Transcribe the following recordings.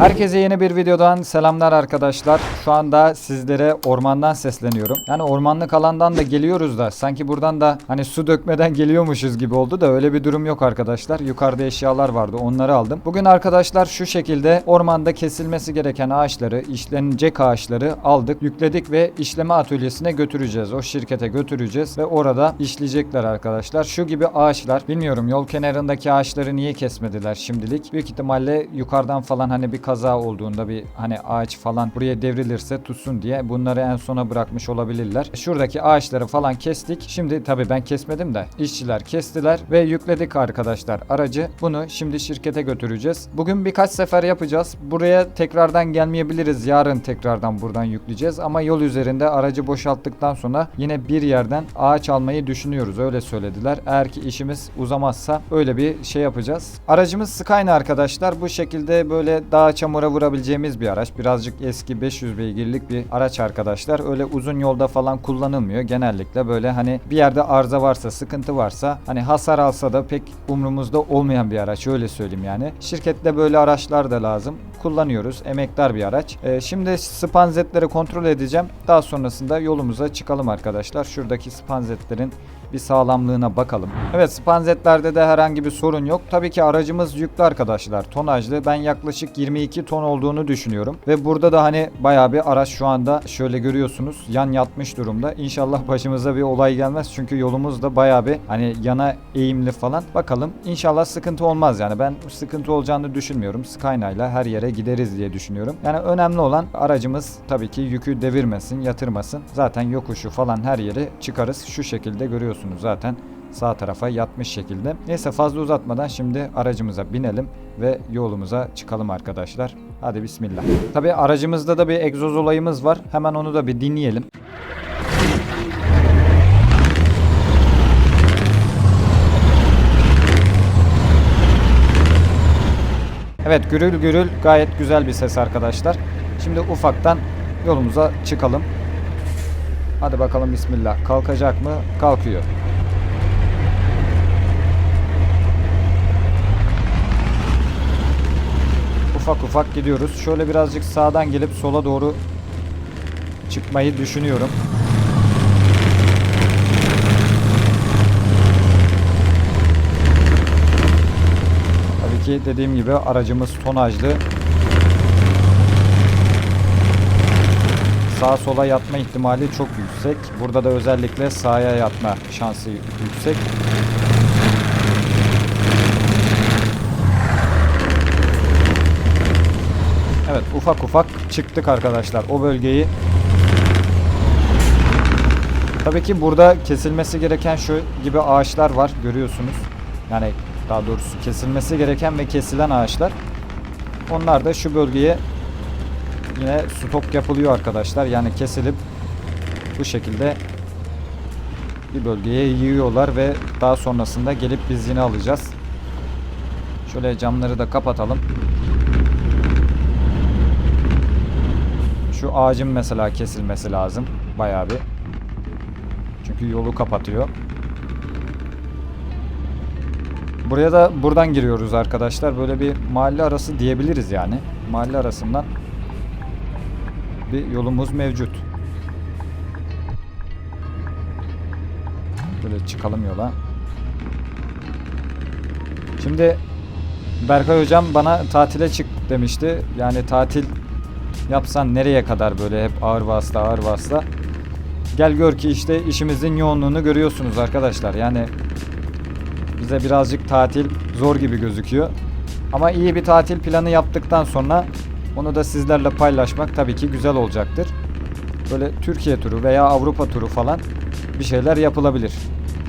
Herkese yeni bir videodan selamlar arkadaşlar. Şu anda sizlere ormandan sesleniyorum. Yani ormanlık alandan da geliyoruz da sanki buradan da hani su dökmeden geliyormuşuz gibi oldu da öyle bir durum yok arkadaşlar. Yukarıda eşyalar vardı onları aldım. Bugün arkadaşlar şu şekilde ormanda kesilmesi gereken ağaçları, işlenecek ağaçları aldık, yükledik ve işleme atölyesine götüreceğiz. O şirkete götüreceğiz ve orada işleyecekler arkadaşlar. Şu gibi ağaçlar bilmiyorum yol kenarındaki ağaçları niye kesmediler şimdilik. Büyük ihtimalle yukarıdan falan hani bir kaza olduğunda bir hani ağaç falan buraya devrilirse tutsun diye bunları en sona bırakmış olabilirler. Şuradaki ağaçları falan kestik. Şimdi tabii ben kesmedim de işçiler kestiler ve yükledik arkadaşlar aracı. Bunu şimdi şirkete götüreceğiz. Bugün birkaç sefer yapacağız. Buraya tekrardan gelmeyebiliriz. Yarın tekrardan buradan yükleyeceğiz ama yol üzerinde aracı boşalttıktan sonra yine bir yerden ağaç almayı düşünüyoruz. Öyle söylediler. Eğer ki işimiz uzamazsa öyle bir şey yapacağız. Aracımız Skyline arkadaşlar. Bu şekilde böyle dağa çamura vurabileceğimiz bir araç. Birazcık eski 500 beygirlik bir araç arkadaşlar. Öyle uzun yolda falan kullanılmıyor. Genellikle böyle hani bir yerde arıza varsa, sıkıntı varsa hani hasar alsa da pek umrumuzda olmayan bir araç. Öyle söyleyeyim yani. Şirkette böyle araçlar da lazım. Kullanıyoruz. Emektar bir araç. Ee, şimdi spanzetleri kontrol edeceğim. Daha sonrasında yolumuza çıkalım arkadaşlar. Şuradaki spanzetlerin bir sağlamlığına bakalım. Evet spanzetlerde de herhangi bir sorun yok. Tabii ki aracımız yüklü arkadaşlar. Tonajlı. Ben yaklaşık 22 ton olduğunu düşünüyorum. Ve burada da hani bayağı bir araç şu anda şöyle görüyorsunuz yan yatmış durumda. İnşallah başımıza bir olay gelmez. Çünkü yolumuz da bayağı bir hani yana eğimli falan. Bakalım İnşallah sıkıntı olmaz yani. Ben sıkıntı olacağını düşünmüyorum. İle her yere gideriz diye düşünüyorum. Yani önemli olan aracımız tabii ki yükü devirmesin, yatırmasın. Zaten yokuşu falan her yere çıkarız. Şu şekilde görüyorsunuz zaten sağ tarafa yatmış şekilde. Neyse fazla uzatmadan şimdi aracımıza binelim ve yolumuza çıkalım arkadaşlar. Hadi bismillah. Tabii aracımızda da bir egzoz olayımız var. Hemen onu da bir dinleyelim. Evet gürül gürül gayet güzel bir ses arkadaşlar. Şimdi ufaktan yolumuza çıkalım. Hadi bakalım bismillah. Kalkacak mı? Kalkıyor. Ufak ufak gidiyoruz. Şöyle birazcık sağdan gelip sola doğru çıkmayı düşünüyorum. Tabii ki dediğim gibi aracımız tonajlı. Sağa sola yatma ihtimali çok yüksek. Burada da özellikle sağa yatma şansı yüksek. Evet ufak ufak çıktık arkadaşlar o bölgeyi. Tabii ki burada kesilmesi gereken şu gibi ağaçlar var görüyorsunuz. Yani daha doğrusu kesilmesi gereken ve kesilen ağaçlar. Onlar da şu bölgeye yine stok yapılıyor arkadaşlar. Yani kesilip bu şekilde bir bölgeye yığıyorlar ve daha sonrasında gelip biz yine alacağız. Şöyle camları da kapatalım. Şu ağacın mesela kesilmesi lazım. Bayağı bir. Çünkü yolu kapatıyor. Buraya da buradan giriyoruz arkadaşlar. Böyle bir mahalle arası diyebiliriz yani. Mahalle arasından bir yolumuz mevcut. Böyle çıkalım yola. Şimdi Berkay hocam bana tatile çık demişti. Yani tatil yapsan nereye kadar böyle hep ağır vasıta ağır vasıta. Gel gör ki işte işimizin yoğunluğunu görüyorsunuz arkadaşlar. Yani bize birazcık tatil zor gibi gözüküyor. Ama iyi bir tatil planı yaptıktan sonra onu da sizlerle paylaşmak tabii ki güzel olacaktır. Böyle Türkiye turu veya Avrupa turu falan bir şeyler yapılabilir.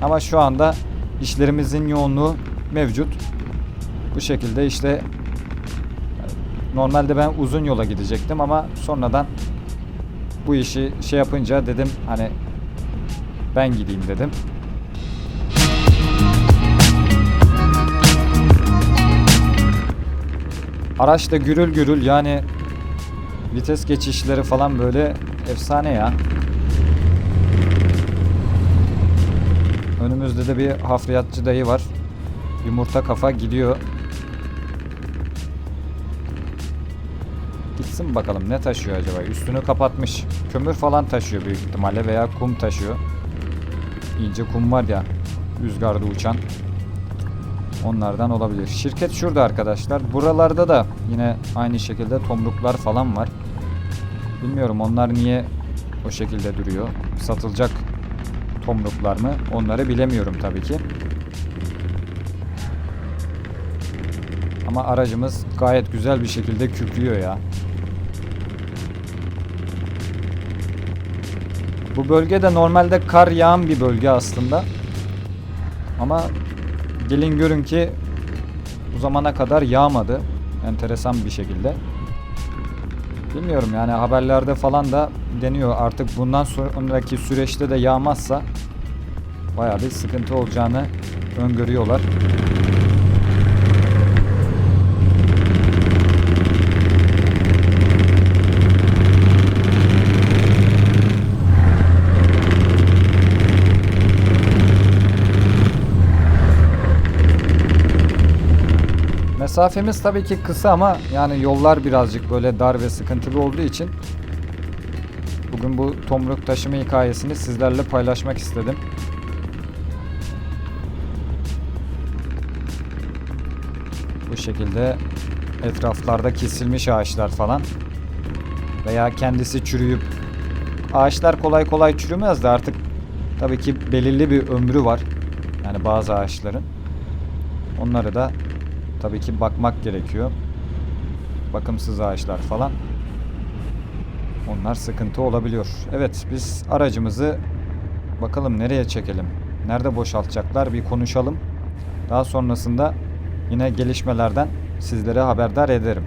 Ama şu anda işlerimizin yoğunluğu mevcut. Bu şekilde işte normalde ben uzun yola gidecektim ama sonradan bu işi şey yapınca dedim hani ben gideyim dedim. Araç gürül gürül yani vites geçişleri falan böyle efsane ya. Önümüzde de bir hafriyatçı dayı var. Yumurta kafa gidiyor. Gelsin bakalım ne taşıyor acaba? Üstünü kapatmış. Kömür falan taşıyor büyük ihtimalle veya kum taşıyor. İnce kum var ya rüzgarda uçan. Onlardan olabilir. Şirket şurada arkadaşlar. Buralarda da yine aynı şekilde tomruklar falan var. Bilmiyorum onlar niye o şekilde duruyor. Satılacak tomruklar mı? Onları bilemiyorum tabii ki. Ama aracımız gayet güzel bir şekilde kükrüyor ya. Bu bölge de normalde kar yağan bir bölge aslında. Ama gelin görün ki bu zamana kadar yağmadı. Enteresan bir şekilde. Bilmiyorum yani haberlerde falan da deniyor artık bundan sonraki süreçte de yağmazsa bayağı bir sıkıntı olacağını öngörüyorlar. Mesafemiz tabii ki kısa ama yani yollar birazcık böyle dar ve sıkıntılı olduğu için bugün bu tomruk taşıma hikayesini sizlerle paylaşmak istedim. Bu şekilde etraflarda kesilmiş ağaçlar falan veya kendisi çürüyüp ağaçlar kolay kolay çürümez de artık tabii ki belirli bir ömrü var. Yani bazı ağaçların. Onları da tabii ki bakmak gerekiyor. Bakımsız ağaçlar falan. Onlar sıkıntı olabiliyor. Evet biz aracımızı bakalım nereye çekelim? Nerede boşaltacaklar bir konuşalım. Daha sonrasında yine gelişmelerden sizlere haberdar ederim.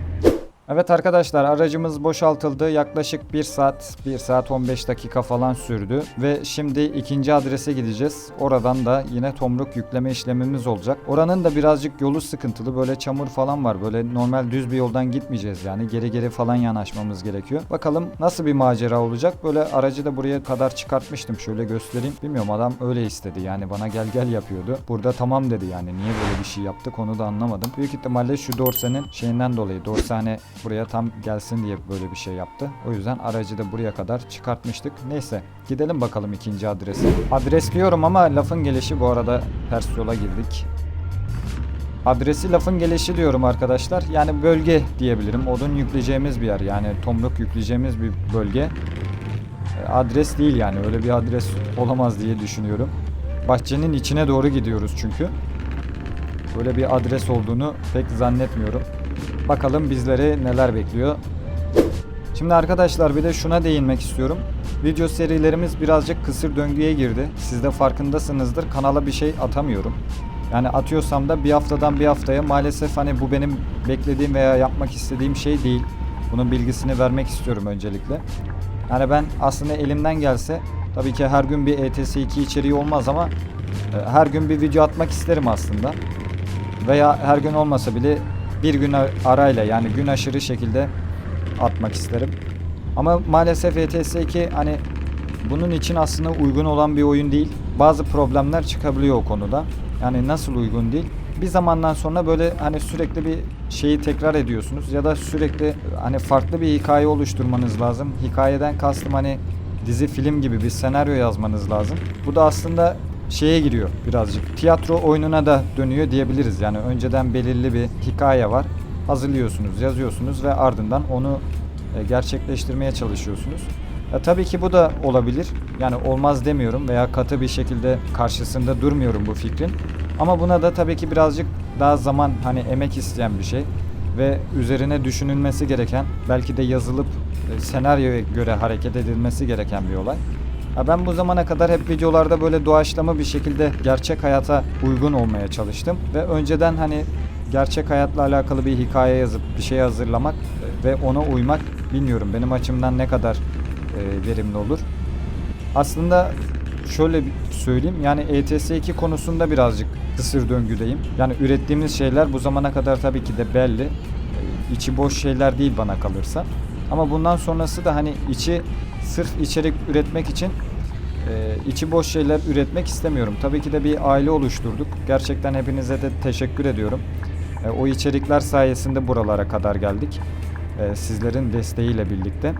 Evet arkadaşlar aracımız boşaltıldı. Yaklaşık 1 saat, 1 saat 15 dakika falan sürdü. Ve şimdi ikinci adrese gideceğiz. Oradan da yine tomruk yükleme işlemimiz olacak. Oranın da birazcık yolu sıkıntılı. Böyle çamur falan var. Böyle normal düz bir yoldan gitmeyeceğiz yani. Geri geri falan yanaşmamız gerekiyor. Bakalım nasıl bir macera olacak. Böyle aracı da buraya kadar çıkartmıştım. Şöyle göstereyim. Bilmiyorum adam öyle istedi. Yani bana gel gel yapıyordu. Burada tamam dedi yani. Niye böyle bir şey yaptık onu da anlamadım. Büyük ihtimalle şu dorsenin şeyinden dolayı. Dorse hani buraya tam gelsin diye böyle bir şey yaptı. O yüzden aracı da buraya kadar çıkartmıştık. Neyse gidelim bakalım ikinci adrese. Adres diyorum ama lafın gelişi bu arada ters yola girdik. Adresi lafın gelişi diyorum arkadaşlar. Yani bölge diyebilirim. Odun yükleyeceğimiz bir yer. Yani tomruk yükleyeceğimiz bir bölge. E, Adres değil yani. Öyle bir adres olamaz diye düşünüyorum. Bahçenin içine doğru gidiyoruz çünkü. Böyle bir adres olduğunu pek zannetmiyorum. Bakalım bizleri neler bekliyor. Şimdi arkadaşlar bir de şuna değinmek istiyorum. Video serilerimiz birazcık kısır döngüye girdi. Siz de farkındasınızdır. Kanala bir şey atamıyorum. Yani atıyorsam da bir haftadan bir haftaya maalesef hani bu benim beklediğim veya yapmak istediğim şey değil. Bunun bilgisini vermek istiyorum öncelikle. Yani ben aslında elimden gelse tabii ki her gün bir ETS 2 içeriği olmaz ama e, her gün bir video atmak isterim aslında. Veya her gün olmasa bile bir gün arayla yani gün aşırı şekilde atmak isterim. Ama maalesef ETS 2 hani bunun için aslında uygun olan bir oyun değil. Bazı problemler çıkabiliyor o konuda. Yani nasıl uygun değil? Bir zamandan sonra böyle hani sürekli bir şeyi tekrar ediyorsunuz ya da sürekli hani farklı bir hikaye oluşturmanız lazım. Hikayeden kastım hani dizi film gibi bir senaryo yazmanız lazım. Bu da aslında şeye giriyor birazcık. Tiyatro oyununa da dönüyor diyebiliriz. Yani önceden belirli bir hikaye var. Hazırlıyorsunuz, yazıyorsunuz ve ardından onu e, gerçekleştirmeye çalışıyorsunuz. Ya tabii ki bu da olabilir. Yani olmaz demiyorum veya katı bir şekilde karşısında durmuyorum bu fikrin. Ama buna da tabii ki birazcık daha zaman hani emek isteyen bir şey ve üzerine düşünülmesi gereken, belki de yazılıp e, senaryoya göre hareket edilmesi gereken bir olay. Ya ben bu zamana kadar hep videolarda böyle doğaçlama bir şekilde gerçek hayata uygun olmaya çalıştım ve önceden hani gerçek hayatla alakalı bir hikaye yazıp bir şey hazırlamak ve ona uymak bilmiyorum benim açımdan ne kadar e, verimli olur. Aslında şöyle söyleyeyim yani ETS2 konusunda birazcık kısır döngüdeyim. Yani ürettiğimiz şeyler bu zamana kadar tabii ki de belli. E, içi boş şeyler değil bana kalırsa. Ama bundan sonrası da hani içi sırf içerik üretmek için e, içi boş şeyler üretmek istemiyorum. Tabii ki de bir aile oluşturduk. Gerçekten hepinize de teşekkür ediyorum. E, o içerikler sayesinde buralara kadar geldik. e, sizlerin desteğiyle birlikte.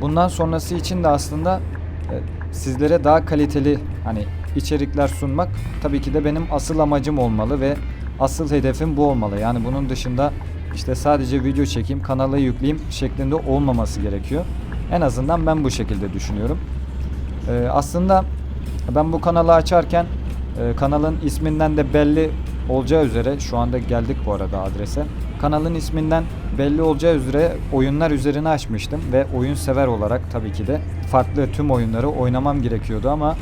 Bundan sonrası için de aslında e, sizlere daha kaliteli hani içerikler sunmak tabii ki de benim asıl amacım olmalı ve asıl hedefim bu olmalı. Yani bunun dışında işte sadece video çekeyim, kanala yükleyeyim şeklinde olmaması gerekiyor. En azından ben bu şekilde düşünüyorum. Ee, aslında ben bu kanalı açarken e, kanalın isminden de belli olacağı üzere şu anda geldik bu arada adrese. Kanalın isminden belli olacağı üzere oyunlar üzerine açmıştım ve oyun sever olarak tabii ki de farklı tüm oyunları oynamam gerekiyordu ama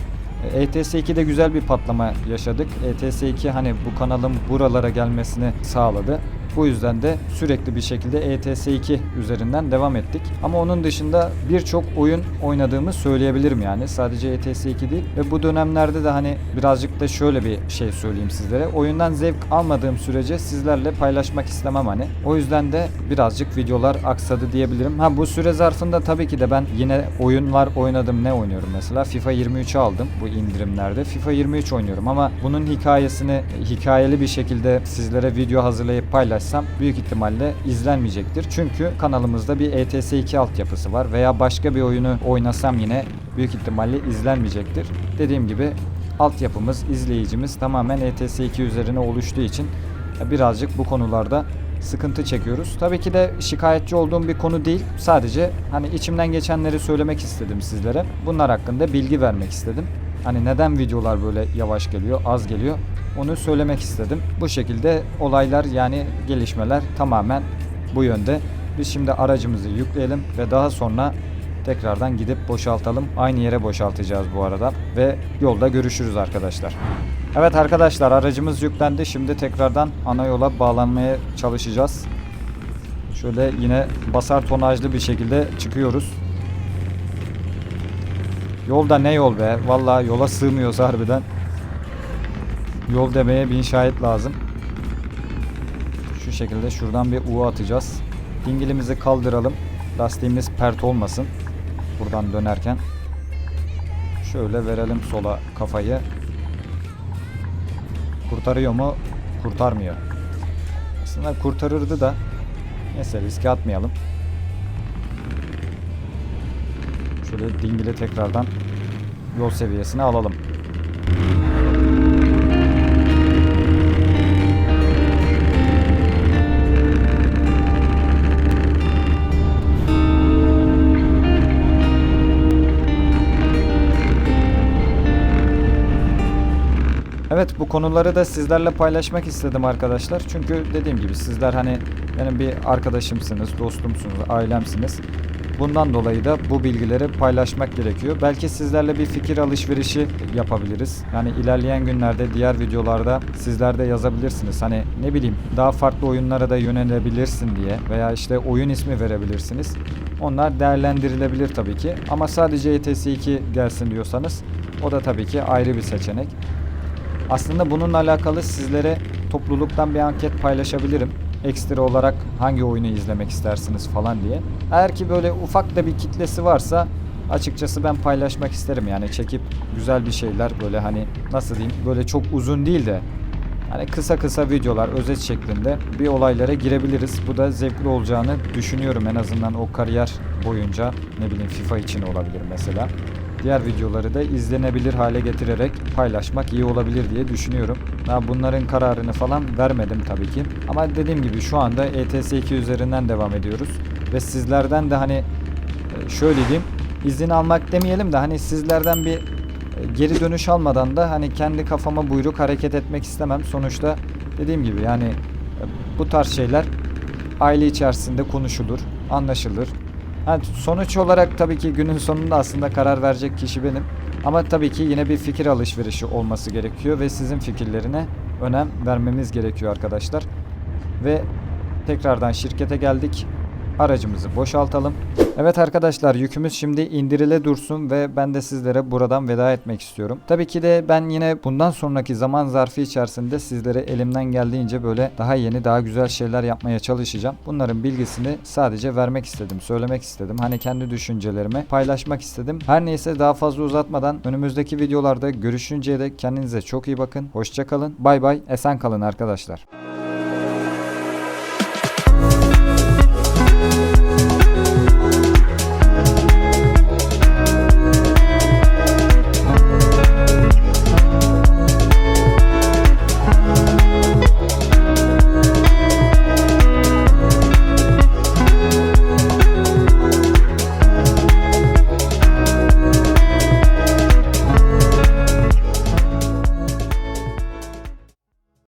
e, ETS2'de güzel bir patlama yaşadık. ETS2 hani bu kanalın buralara gelmesini sağladı. Bu yüzden de sürekli bir şekilde ETS2 üzerinden devam ettik. Ama onun dışında birçok oyun oynadığımı söyleyebilirim yani. Sadece ETS2 değil. Ve bu dönemlerde de hani birazcık da şöyle bir şey söyleyeyim sizlere. Oyundan zevk almadığım sürece sizlerle paylaşmak istemem hani. O yüzden de birazcık videolar aksadı diyebilirim. Ha bu süre zarfında tabii ki de ben yine oyunlar oynadım. Ne oynuyorum mesela? FIFA 23'ü aldım bu indirimlerde. FIFA 23 oynuyorum ama bunun hikayesini hikayeli bir şekilde sizlere video hazırlayıp paylaşsam büyük ihtimalle izlenmeyecektir. Çünkü kanalımızda bir E ETS2 altyapısı var veya başka bir oyunu oynasam yine büyük ihtimalle izlenmeyecektir. Dediğim gibi altyapımız, izleyicimiz tamamen E ETS2 üzerine oluştuğu için birazcık bu konularda sıkıntı çekiyoruz. Tabii ki de şikayetçi olduğum bir konu değil. Sadece hani içimden geçenleri söylemek istedim sizlere. Bunlar hakkında bilgi vermek istedim. Hani neden videolar böyle yavaş geliyor, az geliyor onu söylemek istedim. Bu şekilde olaylar yani gelişmeler tamamen bu yönde. Biz şimdi aracımızı yükleyelim ve daha sonra tekrardan gidip boşaltalım. Aynı yere boşaltacağız bu arada ve yolda görüşürüz arkadaşlar. Evet arkadaşlar aracımız yüklendi. Şimdi tekrardan ana yola bağlanmaya çalışacağız. Şöyle yine basar tonajlı bir şekilde çıkıyoruz. Yolda ne yol be? Vallahi yola sığmıyoruz harbiden. Yol demeye bin şahit lazım. Şu şekilde şuradan bir U atacağız. Dingilimizi kaldıralım. Lastiğimiz pert olmasın. Buradan dönerken. Şöyle verelim sola kafayı. Kurtarıyor mu? Kurtarmıyor. Aslında kurtarırdı da. Neyse riske atmayalım. Şöyle dingili tekrardan yol seviyesine alalım. Evet bu konuları da sizlerle paylaşmak istedim arkadaşlar. Çünkü dediğim gibi sizler hani benim bir arkadaşımsınız, dostumsunuz, ailemsiniz. Bundan dolayı da bu bilgileri paylaşmak gerekiyor. Belki sizlerle bir fikir alışverişi yapabiliriz. Yani ilerleyen günlerde diğer videolarda sizler de yazabilirsiniz. Hani ne bileyim daha farklı oyunlara da yönelebilirsin diye veya işte oyun ismi verebilirsiniz. Onlar değerlendirilebilir tabii ki. Ama sadece ETS2 gelsin diyorsanız o da tabii ki ayrı bir seçenek. Aslında bununla alakalı sizlere topluluktan bir anket paylaşabilirim. Ekstra olarak hangi oyunu izlemek istersiniz falan diye. Eğer ki böyle ufak da bir kitlesi varsa açıkçası ben paylaşmak isterim. Yani çekip güzel bir şeyler böyle hani nasıl diyeyim böyle çok uzun değil de hani kısa kısa videolar özet şeklinde bir olaylara girebiliriz. Bu da zevkli olacağını düşünüyorum en azından o kariyer boyunca ne bileyim FIFA için olabilir mesela. Diğer videoları da izlenebilir hale getirerek paylaşmak iyi olabilir diye düşünüyorum. Daha bunların kararını falan vermedim tabii ki. Ama dediğim gibi şu anda E ETS2 üzerinden devam ediyoruz. Ve sizlerden de hani e, şöyle diyeyim izin almak demeyelim de hani sizlerden bir e, geri dönüş almadan da hani kendi kafama buyruk hareket etmek istemem. Sonuçta dediğim gibi yani e, bu tarz şeyler aile içerisinde konuşulur, anlaşılır. Ha, sonuç olarak tabii ki günün sonunda aslında karar verecek kişi benim. Ama tabii ki yine bir fikir alışverişi olması gerekiyor ve sizin fikirlerine önem vermemiz gerekiyor arkadaşlar. Ve tekrardan şirkete geldik. Aracımızı boşaltalım. Evet arkadaşlar yükümüz şimdi indirile dursun ve ben de sizlere buradan veda etmek istiyorum. Tabii ki de ben yine bundan sonraki zaman zarfı içerisinde sizlere elimden geldiğince böyle daha yeni daha güzel şeyler yapmaya çalışacağım. Bunların bilgisini sadece vermek istedim, söylemek istedim. Hani kendi düşüncelerimi paylaşmak istedim. Her neyse daha fazla uzatmadan önümüzdeki videolarda görüşünceye dek kendinize çok iyi bakın. Hoşçakalın. Bay bay. Esen kalın arkadaşlar.